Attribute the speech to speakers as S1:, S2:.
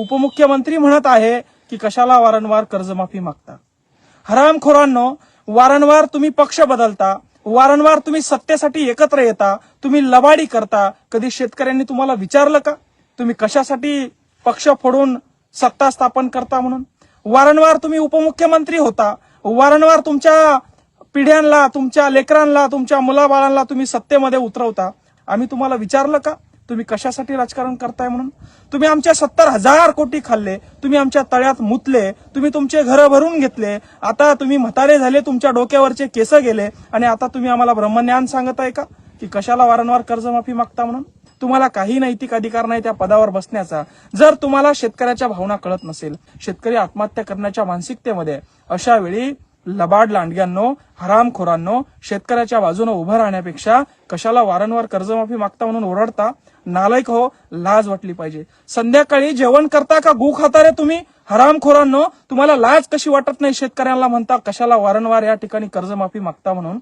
S1: उपमुख्यमंत्री म्हणत आहे की कशाला वारंवार कर्जमाफी मागता? हरामखोरांनो वारंवार तुम्ही पक्ष बदलता वारंवार तुम्ही सत्तेसाठी एकत्र येता तुम्ही लबाडी करता कधी शेतकऱ्यांनी तुम्हाला विचारलं का? तुम्ही कशासाठी पक्ष फोडून सत्ता स्थापन करता म्हणून? वारंवार तुम्ही उपमुख्यमंत्री होता वारंवार तुमच्या पिढ्यांना तुमच्या लेकरांना तुमच्या मुलाबाळांना तुम्ही सत्तेमध्ये उतरवता. आम्ही तुम्हाला विचारलं का? तुम्ही कशासाठी राजकारण करताय म्हणून? तुम्ही आमच्या सत्तर हजार कोटी खाल्ले तुम्ही आमच्या तळ्यात मुतले तुम्ही तुमचे घरं भरून घेतले आता तुम्ही म्हातारे झाले तुमच्या डोक्यावरचे केस गेले आणि आता तुम्ही आम्हाला ब्रह्मज्ञान सांगत आहे का? की कशाला वारंवार कर्जमाफी मागता म्हणून? तुम्हाला काही नैतिक अधिकार नाही त्या पदावर बसण्याचा. जर तुम्हाला शेतकऱ्याच्या भावना कळत नसेल शेतकरी आत्महत्या करण्याच्या मानसिकतेमध्ये अशा वेळी लबाड लांडग्यांनो हरामखोरांनो शेतकऱ्याच्या बाजूने उभं राहण्यापेक्षा कशाला वारंवार कर्जमाफी मागता म्हणून ओरडता? नालायक हो लाज वाटली पाहिजे. संध्याकाळी जेवण करता का गु खाता रे तुम्ही? हरामखोरांनो तुम्हाला लाज कशी वाटत नाही शेतकऱ्यांना म्हणता कशाला वारंवार या ठिकाणी कर्जमाफी मागता म्हणून?